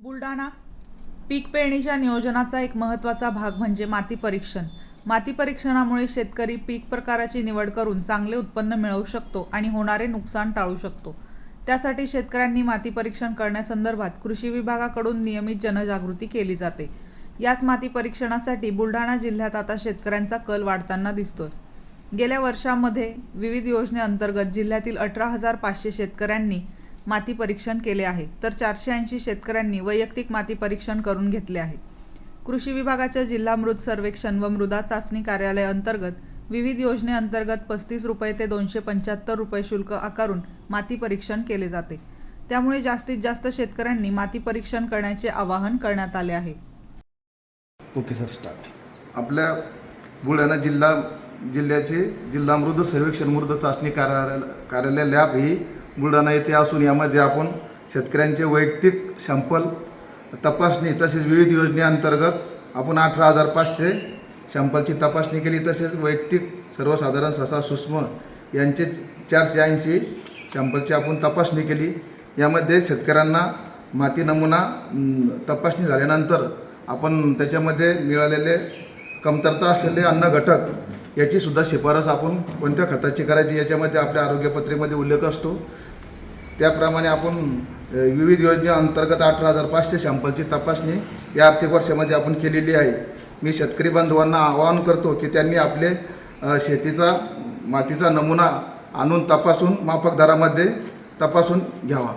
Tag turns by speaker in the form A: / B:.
A: बुलढाणा. पीक पेरणीच्या नियोजनाचा एक महत्त्वाचा भाग म्हणजे माती परीक्षण. माती परीक्षणामुळे शेतकरी पीक प्रकाराची निवड करून चांगले उत्पन्न मिळवू शकतो आणि होणारे नुकसान टाळू शकतो. त्यासाठी शेतकऱ्यांनी माती परीक्षण करण्यासंदर्भात कृषी विभागाकडून नियमित जनजागृती केली जाते. याच माती परीक्षणासाठी बुलढाणा जिल्ह्यात आता शेतकऱ्यांचा कल वाढताना दिसतोय. गेल्या वर्षामध्ये विविध योजनेअंतर्गत जिल्ह्यातील अठरा हजार पाचशे शेतकऱ्यांनी माती परीक्षण केले आहे. तर चारशे ऐंशी शेतकऱ्यांनी वैयक्तिक माती परीक्षण करून घेतले आहे. कृषी विभागाच्या जिल्हा मृद सर्वेक्षण व मृदा चाचणी कार्यालय अंतर्गत विविध योजनेअंतर्गत पस्तीस रुपये ते दोनशे पंच्याहत्तर रुपये शुल्क आकारून माती परीक्षण केले जाते. त्यामुळे जास्तीत जास्त शेतकऱ्यांनी माती परीक्षण करण्याचे आवाहन करण्यात आले आहे.
B: ओके सर स्टार्ट
C: आपल्या बुलढाणा जिल्हा जिल्ह्याचे जिल्हा मृद सर्वेक्षण मृद चाचणी कार्यालय कार्यालय लॅब ही बुलढाणा येथे असून यामध्ये आपण शेतकऱ्यांचे वैयक्तिक सॅम्पल तपासणी तसेच विविध योजनेअंतर्गत आपण अठरा हजार पाचशे सॅम्पलची तपासणी केली. तसेच वैयक्तिक सर्वसाधारण सहसा सूक्ष्म यांचे चारशे ऐंशी सॅम्पलची आपण तपासणी केली. यामध्ये शेतकऱ्यांना माती नमुना तपासणी झाल्यानंतर आपण त्याच्यामध्ये मिळालेले कमतरता असलेले अन्न घटक याची सुद्धा शिफारस आपण कोणत्या खताची करायची याच्यामध्ये आपल्या आरोग्यपत्रेमध्ये उल्लेख असतो. त्याप्रमाणे आपण विविध योजनेअंतर्गत अठरा हजार पाचशे सॅम्पलची तपासणी या आर्थिक वर्षामध्ये आपण केलेली आहे. मी शेतकरी बांधवांना आवाहन करतो की त्यांनी आपले शेतीचा मातीचा नमुना आणून तपासून माफक दरामध्ये तपासून घ्यावा.